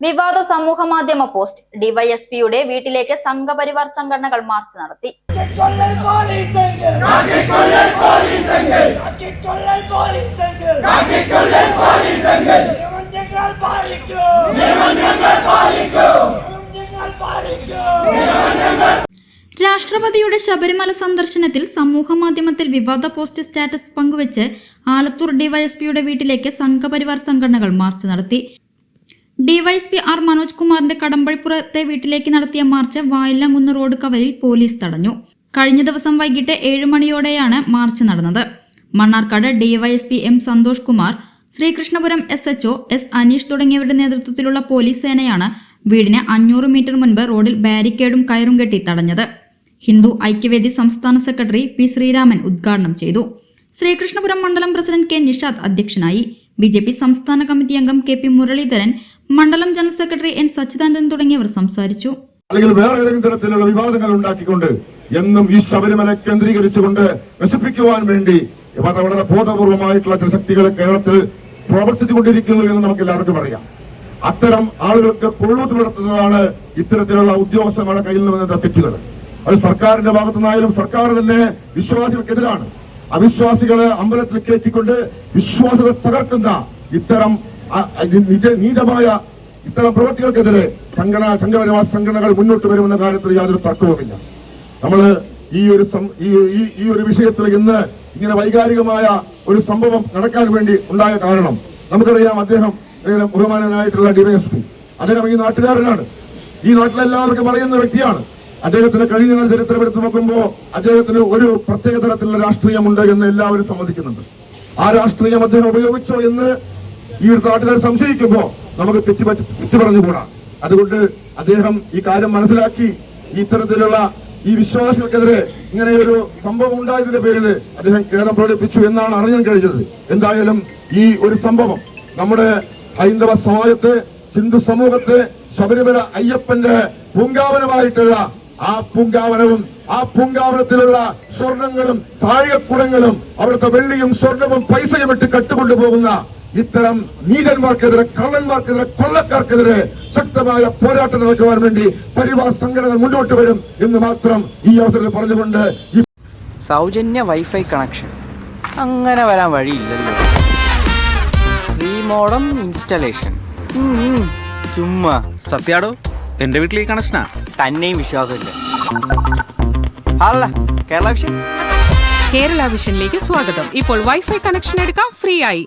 വിവാദ സമൂഹ മാധ്യമ പോസ്റ്റ് ഡിവൈഎസ്പിയുടെ വീട്ടിലേക്ക് സംഘപരിവാർ സംഘടനകൾ മാർച്ച് നടത്തി. രാഷ്ട്രപതിയുടെ ശബരിമല സന്ദർശനത്തിൽ സമൂഹ മാധ്യമത്തിൽ വിവാദ പോസ്റ്റ് സ്റ്റാറ്റസ് പങ്കുവച്ച് ആലത്തൂർ ഡിവൈഎസ്പിയുടെ വീട്ടിലേക്ക് സംഘപരിവാർ സംഘടനകൾ മാർച്ച് നടത്തി. ഡിവൈഎസ്പി ആർ മനോജ് കുമാറിന്റെ കടമ്പഴിപ്പുറത്തെ വീട്ടിലേക്ക് നടത്തിയ മാർച്ച് വായില്ലംകുന്ന് റോഡ് കവലിൽ പോലീസ് തടഞ്ഞു. കഴിഞ്ഞ ദിവസം വൈകിട്ട് ഏഴ് മണിയോടെയാണ് മാർച്ച് നടന്നത്. Mannarkkad DYSP M Santhosh Kumar Sreekrishnapuram SHO S Aneesh തുടങ്ങിയവരുടെ നേതൃത്വത്തിലുള്ള പോലീസ് സേനയാണ് വീടിന് അഞ്ഞൂറ് മീറ്റർ മുൻപ് റോഡിൽ ബാരിക്കേഡും കയറും കെട്ടി തടഞ്ഞത്. ഹിന്ദു ഐക്യവേദി സംസ്ഥാന സെക്രട്ടറി പി ശ്രീരാമൻ ഉദ്ഘാടനം ചെയ്തു. ശ്രീകൃഷ്ണപുരം മണ്ഡലം പ്രസിഡന്റ് കെ നിഷാദ് അധ്യക്ഷനായി. ബി സംസ്ഥാന കമ്മിറ്റി അംഗം കെ പി മുരളീധരൻ മണ്ഡലം ജനറൽ സെക്രട്ടറി എൻ സച്ചിദാനന്ദൻ തുടങ്ങിയവർ സംസാരിച്ചു. അല്ലെങ്കിൽ വേറെ ഏതെങ്കിലും തരത്തിലുള്ള വിവാദങ്ങൾ ഉണ്ടാക്കിക്കൊണ്ട് എന്നും ഈ ശബരിമല കേന്ദ്രീകരിച്ചുകൊണ്ട് നശിപ്പിക്കുവാൻ വേണ്ടി വളരെ ബോധപൂർവമായിട്ടുള്ള ചില ശക്തികൾ കേരളത്തിൽ പ്രവർത്തിച്ചുകൊണ്ടിരിക്കുന്നു എന്ന് നമുക്ക് എല്ലാവർക്കും അറിയാം. അത്തരം ആളുകൾക്ക് കൊള്ളൂത്ത് നടത്തുന്നതാണ് ഇത്തരത്തിലുള്ള ഉദ്യോഗസ്ഥന്മാരുടെ കയ്യിൽ നിന്ന് തെറ്റുകൾ. അത് സർക്കാരിന്റെ ഭാഗത്തുനിന്നായാലും സർക്കാർ തന്നെ വിശ്വാസികൾക്കെതിരാണ്. അവിശ്വാസികളെ അമ്പലത്തിൽ കയറ്റിക്കൊണ്ട് വിശ്വാസത്തെ തകർക്കുന്ന ഇത്തരം നീചമായ ഇത്തരം പ്രവൃത്തികൾക്കെതിരെ സംഘടന സംഘപരമായ സംഘടനകൾ മുന്നോട്ട് വരുമെന്ന കാര്യത്തിൽ യാതൊരു തർക്കവുമില്ല. നമ്മൾ ഈ ഒരു ഈ ഒരു വിഷയത്തിൽ ഇന്ന് ഇങ്ങനെ വൈകാരികമായ ഒരു സംഭവം നടക്കാൻ വേണ്ടി ഉണ്ടായ കാരണം നമുക്കറിയാം അദ്ദേഹം ബഹുമാനനായിട്ടുള്ള ഡിവൈഎസ്പി. അദ്ദേഹം ഈ നാട്ടുകാരനാണ്. ഈ നാട്ടിലെല്ലാവർക്കും അറിയുന്ന വ്യക്തിയാണ്. അദ്ദേഹത്തിന്റെ കഴിഞ്ഞ കാല ചരിത്രം എടുത്തു നോക്കുമ്പോൾ അദ്ദേഹത്തിന് ഒരു പ്രത്യേക തരത്തിലുള്ള രാഷ്ട്രീയമുണ്ട് എന്ന് എല്ലാവരും സമ്മതിക്കുന്നുണ്ട്. ആ രാഷ്ട്രീയം അദ്ദേഹം ഉപയോഗിച്ചോ എന്ന് ഈ ഒരു നാട്ടുകാർ സംശയിക്കുമ്പോൾ നമുക്ക് തെറ്റു തെറ്റു പറഞ്ഞുകൂടാ. അതുകൊണ്ട് അദ്ദേഹം ഈ കാര്യം മനസ്സിലാക്കി ഇത്തരത്തിലുള്ള ഈ വിശ്വാസികൾക്കെതിരെ ഇങ്ങനെ ഒരു സംഭവം ഉണ്ടായതിന്റെ പേരിൽ അദ്ദേഹം കേരളം പ്രകടിപ്പിച്ചു എന്നാണ് അറിയാൻ കഴിഞ്ഞത്. എന്തായാലും ഈ ഒരു സംഭവം നമ്മുടെ ഹൈന്ദവ സമാജത്തെ ഹിന്ദു സമൂഹത്തെ ശബരിമല അയ്യപ്പന്റെ പൂങ്കാവനമായിട്ടുള്ള ആ പൂങ്കാവനവും ആ പൂങ്കാവനത്തിലുള്ള സ്വർണങ്ങളും താഴെക്കുടങ്ങളും അവിടുത്തെ വെള്ളിയും സ്വർണവും പൈസയും ഇട്ട് കട്ടുകൊണ്ടുപോകുന്ന ഇത്തരം നീതന്മാർക്കെതിരെ കള്ളന്മാർക്കെതിരെ കൊള്ളക്കാർക്കെതിരെ ശക്തമായ പോരാട്ടം നടക്കുവാൻ വേണ്ടി പരിവാർ സംഘടന മുന്നോട്ട് വരും എന്ന് മാത്രം ഈ അവസരത്തിൽ പറഞ്ഞുകൊണ്ട് സൗജന്യ വൈഫൈ കണക്ഷൻ. അങ്ങനെ വരാൻ വഴിയില്ലല്ലോ. Free modem installation. ചുമ്മാ. സത്യാടോ എന്റെ വീട്ടിലേക്ക് കണക്ഷനാ? തന്നെയും വിശ്വാസമില്ല. അല്ല കേരള വിഷൻ. കേരള വിഷനിലേക്ക് സ്വാഗതം. ഇപ്പോൾ വൈഫൈ കണക്ഷൻ എടുക്കാം ഫ്രീ ആയി.